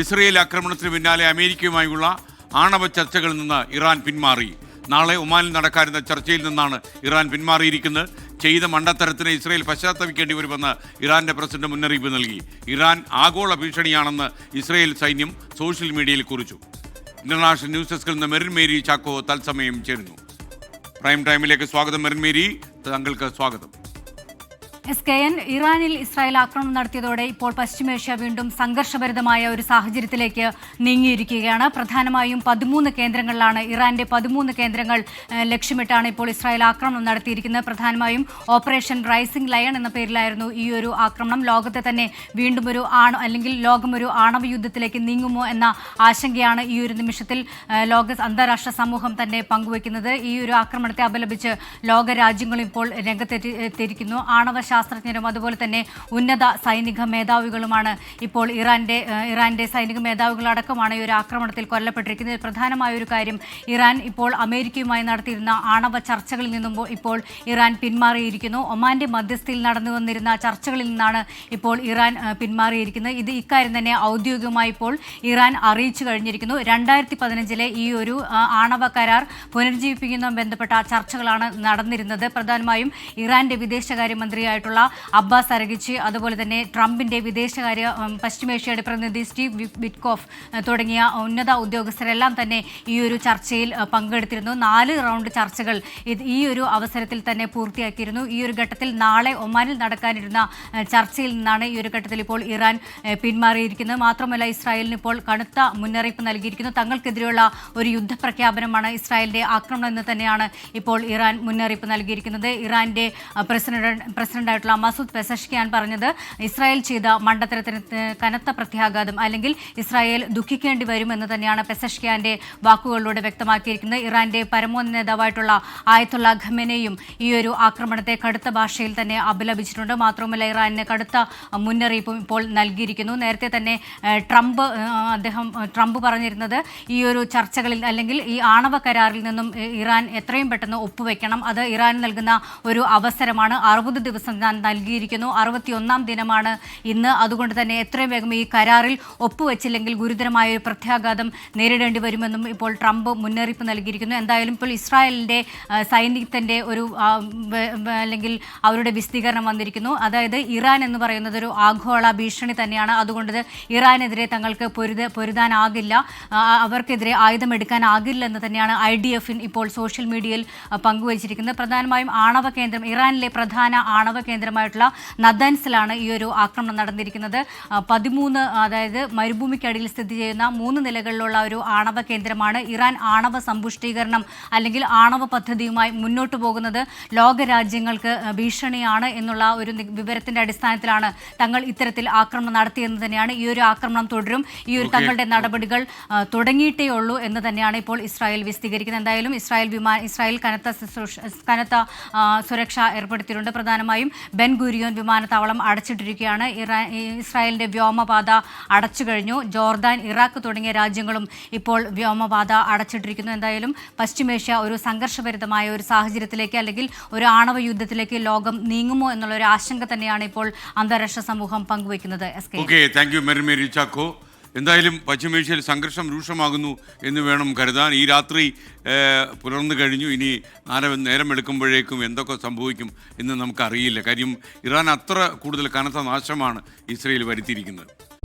Israel ആക്രമണത്തിന് പിന്നാലെ അമേരിക്കയുമായുള്ള ആണവ ചർച്ചകളിൽ നിന്ന് ഇറാൻ പിന്മാറി. നാളെ ഒമാനിൽ നടക്കാരുന്ന ചർച്ചയിൽ നിന്നാണ് ഇറാൻ പിന്മാറിയിരിക്കുന്നത്. ചെയ്ത മണ്ടത്തരത്തിന് ഇസ്രയേൽ പശ്ചാത്തപിക്കേണ്ടി വരുമെന്ന് ഇറാന്റെ പ്രസിഡന്റ് മുന്നറിയിപ്പ് നൽകി. ഇറാൻ ആഗോള ഭീഷണിയാണെന്ന് ഇസ്രയേൽ സൈന്യം സോഷ്യൽ മീഡിയയിൽ കുറിച്ചു. ഇന്റർനാഷണൽ ന്യൂസ് ഡെസ്കിൽ നിന്ന് മെറിൻ മേരി ചാക്കോ തത്സമയം ചേരുന്നു. പ്രൈം ടൈമിലേക്ക് സ്വാഗതം മെറിൻ മേരി. താങ്കൾക്ക് സ്വാഗതം. എസ് കെ എൻ ഇറാനിൽ ഇസ്രായേൽ ആക്രമണം നടത്തിയതോടെ ഇപ്പോൾ പശ്ചിമേഷ്യ വീണ്ടും സംഘർഷഭരിതമായ ഒരു സാഹചര്യത്തിലേക്ക് നീങ്ങിയിരിക്കുകയാണ്. പ്രധാനമായും പതിമൂന്ന് കേന്ദ്രങ്ങളിലാണ് ഇറാന്റെ പതിമൂന്ന് കേന്ദ്രങ്ങൾ ലക്ഷ്യമിട്ടാണ് ഇപ്പോൾ ഇസ്രായേൽ ആക്രമണം നടത്തിയിരിക്കുന്നത്. പ്രധാനമായും ഓപ്പറേഷൻ റൈസിംഗ് ലയൺ എന്ന പേരിലായിരുന്നു ഈ ഒരു ആക്രമണം. ലോകത്തെ തന്നെ വീണ്ടും ഒരു അല്ലെങ്കിൽ ലോകം ഒരു ആണവ യുദ്ധത്തിലേക്ക് നീങ്ങുമോ എന്ന ആശങ്കയാണ് ഈ ഒരു നിമിഷത്തിൽ ലോക അന്താരാഷ്ട്ര സമൂഹം തന്നെ പങ്കുവയ്ക്കുന്നത്. ഈ ഒരു ആക്രമണത്തെ അപലപിച്ച് ലോക രാജ്യങ്ങളും ഇപ്പോൾ രംഗത്തെത്തിയിരിക്കുന്നു ആണവ ശാസ്ത്രജ്ഞരും അതുപോലെ തന്നെ ഉന്നത സൈനിക മേധാവികളുമാണ് ഇപ്പോൾ ഇറാന്റെ ഇറാന്റെ സൈനിക മേധാവികളടക്കമാണ് ഈ ഒരു ആക്രമണത്തിൽ കൊല്ലപ്പെട്ടിരിക്കുന്നത്. പ്രധാനമായ ഒരു കാര്യം ഇറാൻ ഇപ്പോൾ അമേരിക്കയുമായി നടത്തിയിരുന്ന ആണവ ചർച്ചകളിൽ നിന്നും ഇപ്പോൾ ഇറാൻ പിന്മാറിയിരിക്കുന്നു. ഒമാന്റെ മധ്യസ്ഥയിൽ നടന്നു വന്നിരുന്ന ചർച്ചകളിൽ നിന്നാണ് ഇപ്പോൾ ഇറാൻ പിന്മാറിയിരിക്കുന്നത്. ഇത് ഇക്കാര്യം തന്നെ ഔദ്യോഗികമായി ഇപ്പോൾ ഇറാൻ അറിയിച്ചു കഴിഞ്ഞിരിക്കുന്നു. രണ്ടായിരത്തി പതിനഞ്ചിലെ ഈ ഒരു ആണവ കരാർ പുനരുജ്ജീവിപ്പിക്കുന്നതും ബന്ധപ്പെട്ട ചർച്ചകളാണ് നടന്നിരുന്നത്. പ്രധാനമായും ഇറാന്റെ വിദേശകാര്യമന്ത്രിയായിട്ടുള്ള അബ്ബാസ് അരഗിച്ചി അതുപോലെ തന്നെ ട്രംപിന്റെ വിദേശകാര്യ പശ്ചിമേഷ്യയുടെ പ്രതിനിധി സ്റ്റീവ് വിറ്റ്കോഫ് തുടങ്ങിയ ഉന്നത ഉദ്യോഗസ്ഥരെല്ലാം തന്നെ ഈ ഒരു ചർച്ചയിൽ പങ്കെടുത്തിരുന്നു. നാല് റൗണ്ട് ചർച്ചകൾ ഈ ഒരു അവസരത്തിൽ തന്നെ പൂർത്തിയാക്കിയിരുന്നു. ഈ ഒരു ഘട്ടത്തിൽ നാളെ ഒമാനിൽ നടക്കാനിരുന്ന ചർച്ചയിൽ നിന്നാണ് ഈ ഒരു ഘട്ടത്തിൽ ഇപ്പോൾ ഇറാൻ പിന്മാറിയിരിക്കുന്നത്. മാത്രമല്ല ഇസ്രായേലിന് ഇപ്പോൾ കടുത്ത മുന്നറിയിപ്പ് നൽകിയിരിക്കുന്നു. തങ്ങൾക്കെതിരെയുള്ള ഒരു യുദ്ധപ്രഖ്യാപനമാണ് ഇസ്രായേലിന്റെ ആക്രമണം എന്ന് തന്നെയാണ് ഇപ്പോൾ ഇറാൻ മുന്നറിയിപ്പ് നൽകിയിരിക്കുന്നത്. ഇറാന്റെ പ്രസിഡന്റ് പ്രസിഡന്റ് പ്രസിഡന്റായിട്ടുള്ള മസൂദ് പെസഷ്കിയാൻ പറഞ്ഞത്. ഇസ്രായേൽ ചെയ്ത മണ്ടത്തരത്തിന് കനത്ത പ്രത്യാഘാതം അല്ലെങ്കിൽ ഇസ്രായേൽ ദുഃഖിക്കേണ്ടി വരുമെന്ന് തന്നെയാണ് പെസഷ്കിയാന്റെ വാക്കുകളിലൂടെ വ്യക്തമാക്കിയിരിക്കുന്നത്. ഇറാന്റെ പരമോന്നത നേതാവായിട്ടുള്ള ആയത്തുള്ള ഖമനെയും ഈ ഒരു ആക്രമണത്തെ കടുത്ത ഭാഷയിൽ തന്നെ അപലപിച്ചിട്ടുണ്ട്. മാത്രവുമല്ല ഇറാനിന് കടുത്ത മുന്നറിയിപ്പും ഇപ്പോൾ നൽകിയിരിക്കുന്നു. നേരത്തെ തന്നെ ട്രംപ് അദ്ദേഹം ട്രംപ് പറഞ്ഞിരുന്നത് ഈ ഒരു ചർച്ചകളിൽ അല്ലെങ്കിൽ ഈ ആണവ കരാറിൽ നിന്നും ഇറാൻ എത്രയും പെട്ടെന്ന് ഒപ്പുവെക്കണം. അത് ഇറാൻ നൽകുന്ന ഒരു അവസരമാണ്. അറുപത് ദിവസം നൽകിയിരിക്കുന്നു. അറുപത്തിയൊന്നാം ദിനമാണ് ഇന്ന്. അതുകൊണ്ട് തന്നെ എത്രയും വേഗം ഈ കരാറിൽ ഒപ്പുവെച്ചില്ലെങ്കിൽ ഗുരുതരമായ ഒരു പ്രത്യാഘാതം നേരിടേണ്ടി വരുമെന്നും ഇപ്പോൾ ട്രംപ് മുന്നറിയിപ്പ് നൽകിയിരിക്കുന്നു. എന്തായാലും ഇപ്പോൾ ഇസ്രായേലിന്റെ സൈനികത്തിന്റെ ഒരു അല്ലെങ്കിൽ അവരുടെ വിശദീകരണം വന്നിരിക്കുന്നു. അതായത് ഇറാൻ എന്ന് പറയുന്നത് ഒരു ആഗോള ഭീഷണി തന്നെയാണ്. അതുകൊണ്ട് ഇറാനെതിരെ തങ്ങൾക്ക് പൊരുത പൊരുതാനാകില്ല. അവർക്കെതിരെ ആയുധമെടുക്കാനാകില്ല എന്ന് തന്നെയാണ് ഐ ഡി എഫിൻ ഇപ്പോൾ സോഷ്യൽ മീഡിയയിൽ പങ്കുവച്ചിരിക്കുന്നത്. പ്രധാനമായും ആണവ കേന്ദ്രം ഇറാനിലെ പ്രധാന ആണവ കേന്ദ്രമായിട്ടുള്ള നദൻസിലാണ് ഈ ഒരു ആക്രമണം നടന്നിരിക്കുന്നത്. പതിമൂന്ന് അതായത് മരുഭൂമിക്കടിയിൽ സ്ഥിതി ചെയ്യുന്ന മൂന്ന് നിലകളിലുള്ള ഒരു ആണവ കേന്ദ്രമാണ് ഇറാൻ ആണവ സമ്പുഷ്ടീകരണം അല്ലെങ്കിൽ ആണവ പദ്ധതിയുമായി മുന്നോട്ട് പോകുന്നത്. ലോകരാജ്യങ്ങൾക്ക് ഭീഷണിയാണ് എന്നുള്ള ഒരു വിവരത്തിന്റെ അടിസ്ഥാനത്തിലാണ് തങ്ങൾ ഇത്തരത്തിൽ ആക്രമണം നടത്തിയെന്ന് തന്നെയാണ് ഈ ഒരു ആക്രമണം തുടരും. ഈ ഒരു തങ്ങളുടെ നടപടികൾ തുടങ്ങിയിട്ടേ ഉള്ളൂ എന്ന് തന്നെയാണ് ഇപ്പോൾ ഇസ്രായേൽ വിശദീകരിക്കുന്നത്. എന്തായാലും ഇസ്രായേൽ വിമാന ഇസ്രായേൽ കനത്ത കനത്ത സുരക്ഷ ഏർപ്പെടുത്തിയിട്ടുണ്ട്. പ്രധാനമായും ബെൻ ഗുരിയോൻ വിമാനത്താവളം അടച്ചിട്ടിരിക്കുകയാണ്. ഇസ്രായേലിന്റെ വ്യോമപാത അടച്ചു കഴിഞ്ഞു. ജോർദാൻ ഇറാഖ് തുടങ്ങിയ രാജ്യങ്ങളും ഇപ്പോൾ വ്യോമപാത അടച്ചിട്ടിരിക്കുന്നു. എന്തായാലും പശ്ചിമേഷ്യ ഒരു സംഘർഷഭരിതമായ ഒരു സാഹചര്യത്തിലേക്ക് അല്ലെങ്കിൽ ഒരു ആണവ യുദ്ധത്തിലേക്ക് ലോകം നീങ്ങുമോ എന്നുള്ള ഒരു ആശങ്ക തന്നെയാണ് ഇപ്പോൾ അന്താരാഷ്ട്ര സമൂഹം പങ്കുവയ്ക്കുന്നത്. ചാക്കോ എന്തായാലും പശ്ചിമേഷ്യയിൽ സംഘർഷം രൂക്ഷമാകുന്നു എന്ന് വേണം കരുതാൻ. ഈ രാത്രി പുലർന്നു കഴിഞ്ഞു. ഇനി നാല നേരം എടുക്കുമ്പോഴേക്കും എന്തൊക്കെ സംഭവിക്കും എന്ന് നമുക്കറിയില്ല. കാര്യം ഇറാൻ അത്ര കൂടുതൽ കനത്ത നാശമാണ് ഇസ്രയേൽ വരുത്തിയിരിക്കുന്നത്.